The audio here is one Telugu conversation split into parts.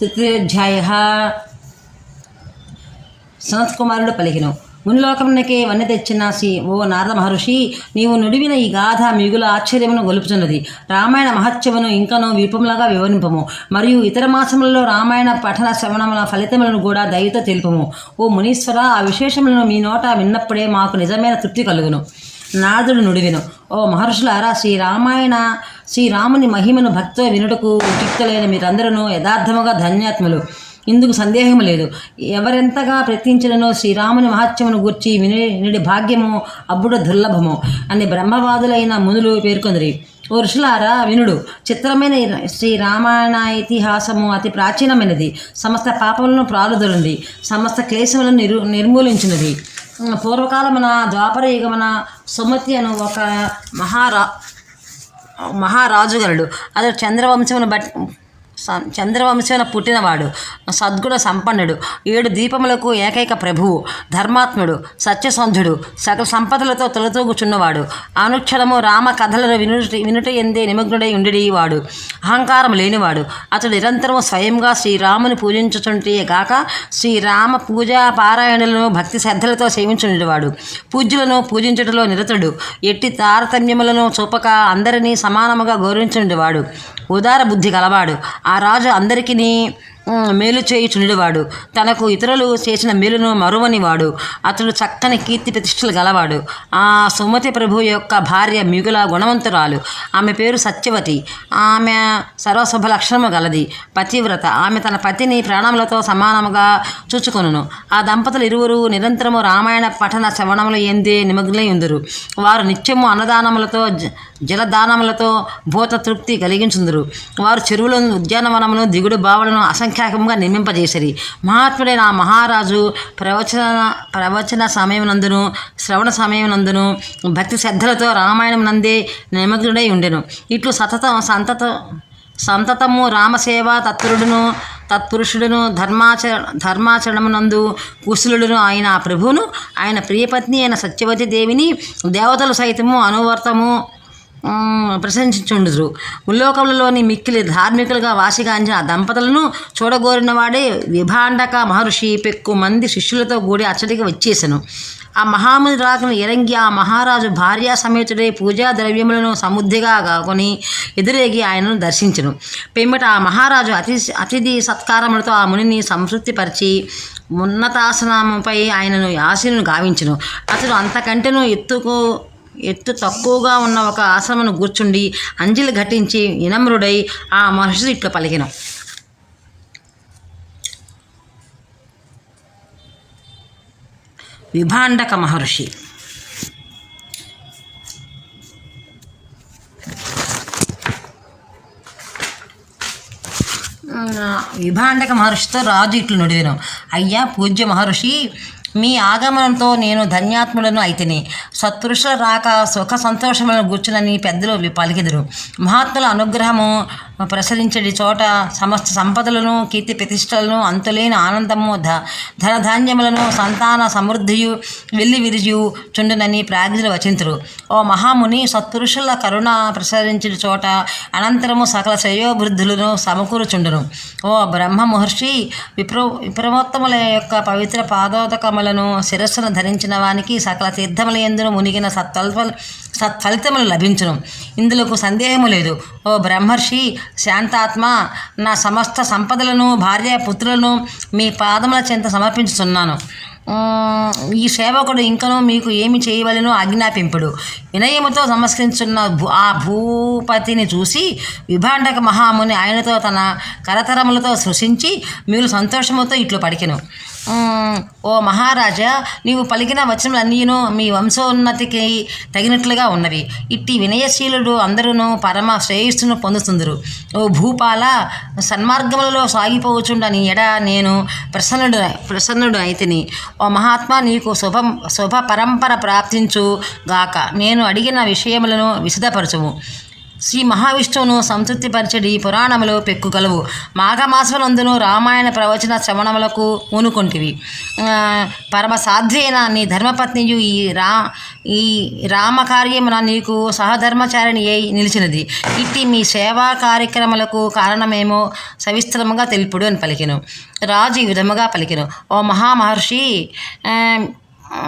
తృతీయోధ్యాయ సనత్కుమారుడు పలికిను. మునిలోకమునకే వన్నె తెచ్చిన శ్రీ ఓ నారద మహర్షి నీవు నుడివిన ఈ గాథ మిగుల ఆశ్చర్యమును గొలుపుతున్నది రామాయణ మహత్యమును ఇంకనూ విపుములుగా వివరింపము. మరియు ఇతర మాసములలో రామాయణ పఠన శ్రవణముల ఫలితములను కూడా దయతో తెలుపము. ఓ మునీశ్వర ఆ విశేషములను మీ నోట విన్నప్పుడే మాకు నిజమైన తృప్తి కలుగును. నారదుడు నుడివిను. ఓ మహర్షులారా శ్రీ రామాయణ శ్రీరాముని మహిమను భక్తితో వినుటకు ఉచిక్తులైన మీరందరూ యథార్థముగా ధన్యాత్ములు. ఇందుకు సందేహం లేదు. ఎవరెంతగా ప్రయత్నించినో శ్రీరాముని మహత్యమును గూర్చి విని వినుడి భాగ్యము అబ్బుడు దుర్లభము అని బ్రహ్మవాదులైన మునులు పేర్కొందరి. ఓ ఋషులారా వినుడు చిత్రమైన శ్రీరామాయణ శ్రీ రామాయణ ఇతిహాసము అతి ప్రాచీనమైనది. సమస్త పాపములను ప్రారుదలుంది సమస్త క్లేశములను నిరు నిర్మూలించినది. పూర్వకాలమున ద్వాపర యుగమున సుమతి అను ఒక మహారా మహారాజు గలడు అతడు చంద్రవంశమును బట్టి స- చంద్రవంశమున పుట్టినవాడు సద్గుణ సంపన్నుడు ఏడు దీపములకు ఏకైక ప్రభువు ధర్మాత్ముడు సత్యసంధుడు సకల సంపదలతో తొలతూగుచున్నవాడు. అనుక్షణము రామ కథలను వినుట వినుట ఎందే నిమగ్నుడై ఉండి వాడు. అహంకారం లేనివాడు. అతడు నిరంతరం స్వయంగా శ్రీరాముని పూజించుచుంటే గాక శ్రీరామ పూజా పారాయణలను భక్తి శ్రద్ధలతో సేవించుండేవాడు. పూజ్యులను పూజించుటలో నిరతుడు. ఎట్టి తారతమ్యములను చూపక అందరినీ సమానముగా గౌరవించుండేవాడు. ఉదార బుద్ధి గలవాడు. ఆ రాజు అందరికీ మేలు చేయుచుండేవాడు తనకు ఇతరులు చేసిన మేలును మరువని వాడు. అతడు చక్కని కీర్తి ప్రతిష్టలు గలవాడు. ఆ సుమతి ప్రభు యొక్క భార్య మిగుల గుణవంతురాలు. ఆమె పేరు సత్యవతి. ఆమె సర్వశుభ లక్షణము గలది. పతివ్రత. ఆమె తన పతిని ప్రాణములతో సమానముగా చూచుకొనును. ఆ దంపతులు ఇరువురు నిరంతరము రామాయణ పఠన శ్రవణములు ఎందే నిమగ్నై ఉందరు. వారు నిత్యము అన్నదానములతో జ- జలదానములతో భూత తృప్తి కలిగించుందరు. వారు చెరువులను ఉద్యానవనమును దిగుడు బావులను అసంఖ్యాకంగా నిర్మింపజేసిరి. మహాత్ముడైన ఆ మహారాజు. ప్రవచన ప్రవచన సమయమునందును శ్రవణ సమయమునందును భక్తి శ్రద్ధలతో రామాయణం నందే నిమగ్నుడై ఉండెను. ఇట్లు సతత సంతత సంతతము రామసేవ తత్పరుడును తత్పురుషుడును ధర్మాచర ధర్మాచరణమునందు కుశలుడును ఆయన ఆ ప్రభువును. ఆయన ప్రియపత్ని అయిన సత్యవతి దేవిని దేవతలు సైతము అనువర్తము. ప్రశంసించుండుదురు. ఉల్లోకములలోని మిక్కిలి ధార్మికులుగా వాసిగాంచిన ఆ దంపతులను చూడగోరినవాడే విభాండక మహర్షి పెక్కు మంది శిష్యులతో కూడి అచ్చటికి వచ్చేసెను. ఆ మహాముని రాకను ఎరంగి ఆ మహారాజు భార్యా సమేతుడే పూజా ద్రవ్యములను సముద్ధిగా కొని ఎదురేగి ఆయనను దర్శించను. పిమ్మట ఆ మహారాజు అతి అతిథి సత్కారములతో ఆ మునిని సంతృప్తిపరిచి ఉన్నతాసనముపై ఆయనను ఆశీను గావించను. అతడు అంతకంటేనూ ఎత్తుకు ఎత్తు తక్కువగా ఉన్న ఒక ఆశ్రమను కూర్చుండి అంజలి ఘటించి వినమ్రుడై ఆ మహర్షి ఇట్లా పలికిన. విభాండక మహర్షి. విభాండక మహర్షితో రాజు ఇట్లు నుడివినాం. అయ్యా పూజ్య మహర్షి మీ ఆగమనంతో నేను ధన్యాత్ములను అయితిని. సత్పురుషుల రాక సుఖ సంతోషములను గుర్చునని పెద్దలు పలికిదురు మహాత్ముల అనుగ్రహము ప్రసరించడి చోట సమస్త సంపదలను కీర్తి ప్రతిష్టలను అంతులేని ఆనందము ధ ధనధాన్యములను సంతాన సమృద్ధియు వెల్లి విరిజియు చుండునని ప్రాజ్ఞులు వచింతురు. ఓ మహాముని సత్పురుషుల కరుణ ప్రసరించడి చోట అనంతరము సకల శ్రేయోభివృద్ధులను సమకూరుచుండును. ఓ బ్రహ్మ మహర్షి విప్ర విప్రమోత్తముల యొక్క పవిత్ర పాదోదకములను శిరస్సును ధరించిన వానికి సకల తీర్థముల ఎందును మునిగిన సత్ఫల సత్ఫలితములు లభించును. ఇందులోకు సందేహము లేదు. ఓ బ్రహ్మర్షి శాంతాత్మ నా సమస్త సంపదలను భార్య పుత్రులను మీ పాదముల చెంత సమర్పించుతున్నాను ఈ సేవకుడు ఇంకనూ మీకు ఏమి చేయవలెనో ఆజ్ఞాపింపుడు. వినయముతో నమస్కరించున్న భూ- ఆ భూపతిని చూసి విభాండక మహాముని ఆయనతో తన కరతరములతో సృశించి మీరు సంతోషముతో ఇట్లు పడికెను. ఓ మహారాజా నీవు పలికిన వచనములన్నీను మీ వంశోన్నతికి తగినట్లుగా ఉన్నవి. ఇట్టి వినయశీలుడు అందరూ పరమ శ్రేయస్సును పొందుతుందరు. ఓ భూపాల సన్మార్గములలో సాగిపోవచ్చుండని ఎడ నేను ప్రసన్నుడు ప్రసన్నుడు అయితిని. ఓ మహాత్మా నీకు శుభం శుభ పరంపర ప్రాప్తించు గాక నేను అడిగిన విషయములను విశదపరచుము. శ్రీ మహావిష్ణువును సంతృప్తిపరచడి పురాణములో పెక్కుగలవు. మాఘమాసములందును రామాయణ ప్రవచన శ్రవణములకు ఊనుకొంటివి. పరమ సాధ్వైన నీ ధర్మపత్నియు ఈ రా ఈ రామకార్యమున నీకు సహధర్మచారిణి అయి నిలిచినది. ఇట్టి మీ సేవా కార్యక్రమాలకు కారణమేమో సవిస్తరముగా తెలుపుడు అని పలికెను. రాజు ఈ విధముగా పలికెను. ఓ మహామహర్షి ఆ,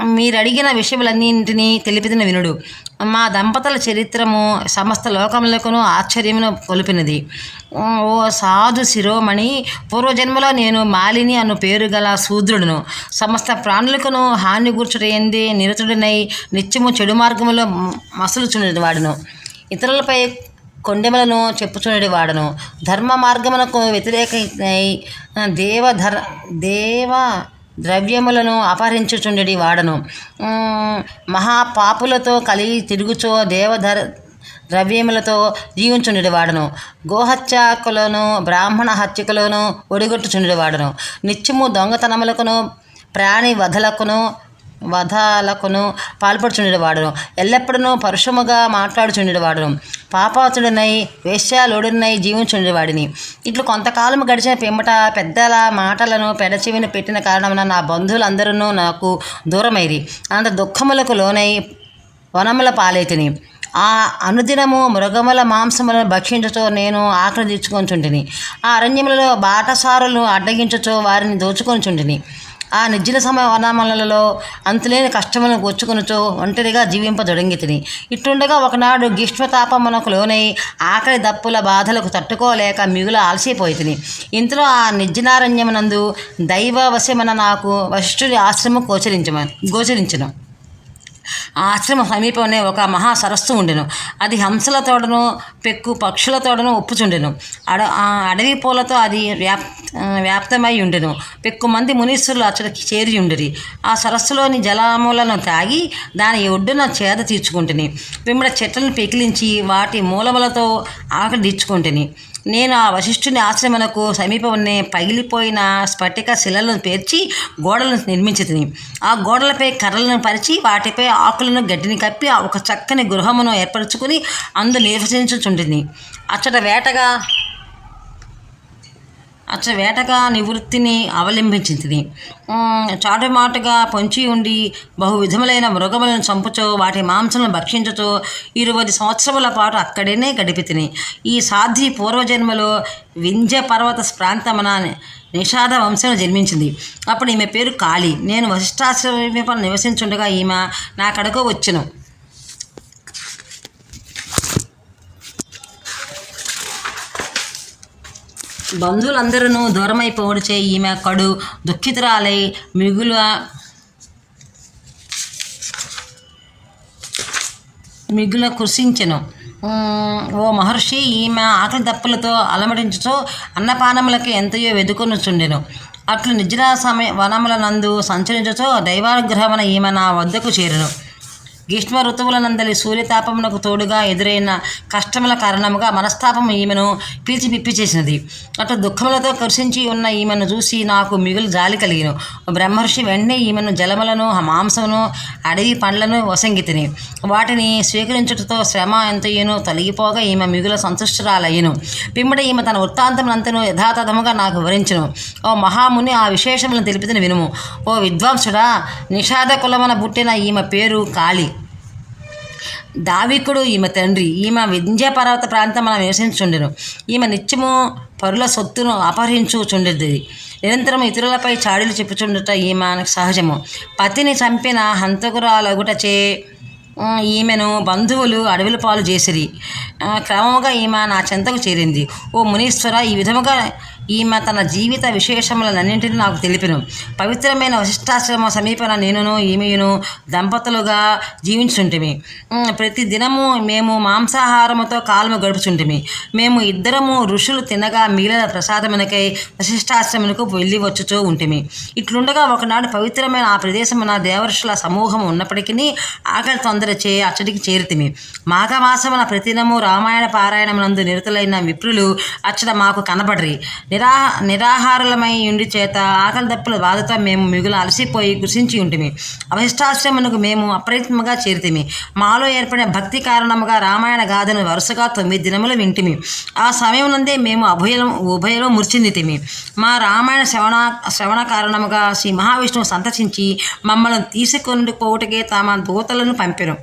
మీరు అడిగిన విషయములన్నింటినీ తెలిపిన వినుడు. మా దంపతుల చరిత్రము సమస్త లోకములకును ఆశ్చర్యమును కొలిపినది. ఓ సాధు శిరోమణి పూర్వజన్మలో నేను మాలిని అను పేరు గల శూద్రుడును. సమస్త ప్రాణులకును హాని కూర్చుటైంది నిరతుడినై నిత్యము చెడు మార్గములో మసులుచుండేది వాడును. ఇతరులపై కొండెములను చెప్పుచుండేది వాడను. ధర్మ మార్గమునకు వ్యతిరేక దేవ దేవ ద్రవ్యములను అపహరించుచుండెడి వాడను. మహాపాపులతో కలిగి తిరుగుచో దేవధర ద్రవ్యములతో జీవించుండెడి వాడను. గోహత్యాకులను బ్రాహ్మణ హత్యకులను ఒడిగొట్టుచుండి వాడను. నిత్యము దొంగతనములకును ప్రాణి వధలకును వధాలకును పాల్పడుచుండేవాడును. ఎల్లప్పుడూ పరుషముగా మాట్లాడుచుండేవాడును. పాపాతుడినై వేశ్యాలోడునై జీవించుండేవాడిని. ఇట్లు కొంతకాలం గడిచిన పిమ్మట పెద్దల మాటలను పెడచెవిన పెట్టిన కారణమున నా బంధువులందరూ నాకు దూరమైరి. అంత దుఃఖములకు లోనై వనముల పాలైతిని. ఆ అనుదినము మృగముల మాంసములను భక్షించుచో నేను ఆకలి తీర్చుకొంచుంటిని ఆ అరణ్యములలో బాటసారులు అడ్డగించుచో వారిని దోచుకొనిచుంటిని. ఆ నిర్జన సమయ వనములలో అంతులేని కష్టములను గొచ్చుకొనుచో ఒంటరిగా జీవింపదొడంగితిని. ఇట్టుండగా ఒకనాడు గ్రీష్మతాపమునకు లోనై ఆకలి దప్పుల బాధలకు తట్టుకోలేక మిగుల ఆలసిపోయితిని. ఇంతలో ఆ నిర్జనారణ్యమునందు దైవ వశమున నాకు వశిష్ఠుడి ఆశ్రమం గోచరించమ గోచరించను. ఆశ్రమం సమీపంలో ఒక మహా సరస్సు ఉండెను. అది హంసల తోడను పెక్కు పక్షుల తోడను ఒప్పుచుండెను. అడ ఆ అడవి పూలతో అది వ్యాప్ వ్యాప్తమై ఉండెను. పెక్కు మంది మునీశ్వరులు అచ్చడికి చేరి ఉండేది ఆ సరస్సులోని జలమూలను తాగి దాని ఒడ్డున చేద తీర్చుకుంటుని పిమ్మడ చెట్లను పెకిలించి వాటి మూలములతో ఆకలి తీర్చుకుంటుని. నేను ఆ వశిష్ఠుని ఆశ్రమనకు సమీపమునే పగిలిపోయిన స్ఫటిక శిలలను పేర్చి గోడలను నిర్మించి ఆ గోడలపై కర్రలను పరిచి వాటిపై ఆకులను గడ్డిని కప్పి ఒక చక్కని గృహమును ఏర్పరచుకుని అందు నివసించుచుండింది అచ్చట వేటగా అచ్చ వేటగా నివృత్తిని అవలంబించింది. చాటుమాటుగా పొంచి ఉండి బహు విధములైన మృగములను చంపుచో వాటి మాంసలను భక్షించుచో ఇరవై సంవత్సరముల పాటు అక్కడనే గడిపితిని. ఈ సాధ్వి పూర్వజన్మలో వింధ్య పర్వత ప్రాంతమున నిషాద వంశం జన్మించింది. అప్పుడు ఈమె పేరు కాళి. నేను వశిష్టాశ్రమ నివసించుండగా ఈమె నా కడకు వచ్చాను. బంధువులందరూ దూరమైపోవడిచే ఈమె కడు దుఃఖితురాలై మిగులు మిగుల కృషించెను. ఓ మహర్షి ఈమె ఆకలి దప్పులతో అలమటించుచో అన్నపానములకి ఎంతయో వెదుకొనుచుండెను. అట్లు నిజరా సమయ వనముల నందు సంచరించుచో దైవానుగ్రహమున ఈమె నా వద్దకు చేరును. గ్రీష్మ ఋతువులనందలి సూర్యతాపమునకు తోడుగా ఎదురైన కష్టముల కారణముగా మనస్తాపం ఈమెను పీల్చి పిప్పి చేసినది. అటు దుఃఖములతో కృషించి ఉన్న ఈమెను చూసి నాకు మిగులు జాలి కలిగిను. బ్రహ్మర్షి వెంటనే ఈమెను జలములను మాంసమును అడవి పండ్లను వసంగితిని. వాటిని స్వీకరించుటతో శ్రమ ఎంతయ్యను తొలగిపోగా ఈమె మిగుల సంతుష్టురాలయ్యను. పిమ్మట ఈమె తన వృత్తాంతమునంతను యథాతథముగా నాకు వివరించును. ఓ మహాముని ఆ విశేషములను తెలిపిన వినుము. ఓ విద్వాంసుడా నిషాద కులమన పుట్టిన ఈమె పేరు కాళి. దావికుడు ఈమె తండ్రి ఈమె వింధ్యపర్వత ప్రాంతం మనం నివసించుండెను ఈమె నిత్యము పరుల సొత్తును అపహరించుచుండేది. నిరంతరం ఇతరులపై చాడీలు చెప్పుచుండుట ఈమె సహజము. పతిని చంపిన హంతకురాలగుటచే ఈమెను బంధువులు అడవిల పాలు చేసిరి. క్రమంగా క్రమముగా ఈమె నా చెంతకు చేరింది. ఓ మునీశ్వర ఈ విధముగా ఈమె తన జీవిత విశేషములన్నింటినీ నాకు తెలిపిను. పవిత్రమైన వశిష్టాశ్రమ సమీపన నేనును ఈమెయును దంపతులుగా జీవించుంటిమి ప్రతి దినము మేము మాంసాహారముతో కాలము గడుపుచుంటిమి. మేము ఇద్దరము ఋషులు తినగా మిగిలిన ప్రసాదమునకై వశిష్టాశ్రమునకు వెళ్ళి వచ్చుచూ ఉంటిమి. ఇట్లుండగా ఒకనాడు పవిత్రమైన ఆ ప్రదేశమున దేవర్షుల సమూహం ఉన్నప్పటికీ ఆకలి తొందర చే అచ్చడికి చేరితిమి. మాఘమాసమున ప్రతినము రామాయణ పారాయణమునందు నిరతులైన విప్రులు అచ్చట మాకు కనబడరి. నిరా నిరాహారలమై ఉండి చేత ఆకలి దప్పుల బాధతో మేము మిగులు అలసిపోయి కృషించి ఉంటిమి. అవశిష్టాశ్రమునకు మేము అప్రయత్నంగా చేరితిమి. మాలో ఏర్పడిన భక్తి కారణముగా రామాయణ గాథను వరుసగా తొమ్మిది దినములు వింటిమి. ఆ సమయం నందే మేము అభయలో ఉభయలో ముర్చిందితిమి. మా రామాయణ శ్రవణ శ్రవణ కారణముగా శ్రీ మహావిష్ణువు సంతసించి మమ్మల్ని తీసుకొని పోవుటకే తమ దూతలను పంపెను.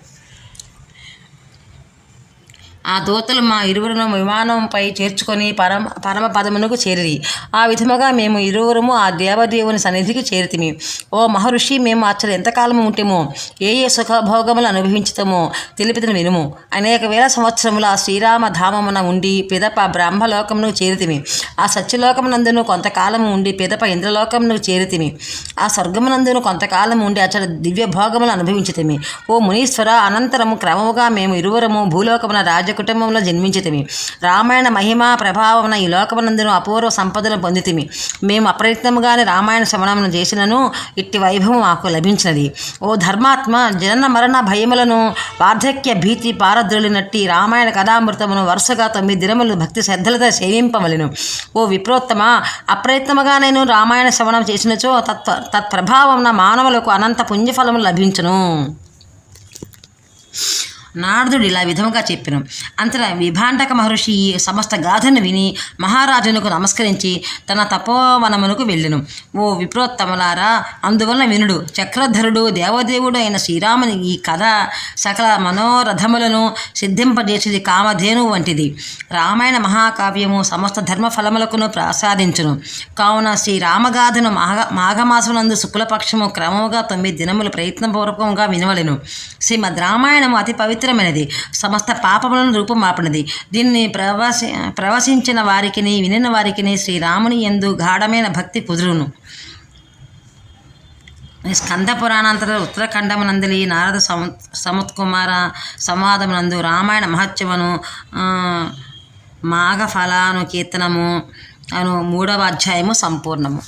ఆ దూతలు మా ఇరువురును విమానంపై చేర్చుకొని పరమ పరమ పదమునకు చేరిరి. ఆ విధముగా మేము ఇరువురము ఆ దేవదేవుని సన్నిధికి చేరితిమి. ఓ మహర్షి మేము అచ్చలు ఎంతకాలము ఉంటేమో ఏ ఏ సుఖభోగములు అనుభవించుతామో తెలిపితను వినుము. అనేక వేల సంవత్సరముల శ్రీరామ ధామమున ఉండి పిదప బ్రహ్మలోకమును చేరితిమి. ఆ సత్యలోకమునందును కొంతకాలము ఉండి పిదప ఇంద్రలోకమును చేరితిమి. ఆ స్వర్గమునందును కొంతకాలం ఉండి అచ్చట దివ్య భోగములు అనుభవించితిమి. ఓ మునీశ్వర అనంతరము క్రమముగా మేము ఇరువురము భూలోకమున కుటుంబంలో జన్మించితిమి. రామాయణ మహిమ ప్రభావమున ఈ లోకమునందును అపూర్వ సంపదను పొందితిమి. మేము అప్రయత్నముగానే రామాయణ శ్రవణమును చేసినను ఇట్టి వైభవం మాకు లభించినది. ఓ ధర్మాత్మ జనన మరణ భయములను వార్ధక్య భీతి పారద్రోలినట్టి రామాయణ కథామృతమును వరుసగా తొమ్మిది దినములు భక్తి శ్రద్ధలతో సేవింపవలెను. ఓ విప్రోత్తమ అప్రయత్నముగా నేను రామాయణ శ్రవణం చేసినచో తత్వ తత్ప్రభావం మానవులకు అనంత పుణ్యఫలము లభించును. నారదుడు ఇలా విధముగా చెప్పిన. అంతట విభాండక మహర్షి ఈ సమస్త గాథను విని మహారాజునకు నమస్కరించి తన తపోవనమునకు వెళ్ళెను. ఓ విప్రోత్తములారా అందువలన వినుడు చక్రధరుడు దేవదేవుడు అయిన శ్రీరాముని ఈ కథ సకల మనోరథములను సిద్ధింపజేసేది కామధేను వంటిది. రామాయణ మహాకావ్యము సమస్త ధర్మఫలములకును ప్రసాదించును. కావున శ్రీరామగాథను మాఘ మాఘమాసమునందు శుక్లపక్షము క్రమముగా తొమ్మిది దినములు ప్రయత్నపూర్వకంగా వినవలెను. శ్రీమద్ రామాయణము అతి పవిత్రమైనది సమస్త పాపములను రూపుమాపినది. దీన్ని ప్రవసి ప్రవశించిన వారికిని వినిన వారికిని శ్రీరాముని ఎందు గాఢమైన భక్తి కుదురును. స్కంద పురాణాంతర ఉత్తరఖండమునందలి నారద సము సముత్కుమార సంవాదమునందు రామాయణ మహత్యమును మాఘఫలాను మాఘ ఫలాను కీర్తనము అను మూడవ అధ్యాయము సంపూర్ణము.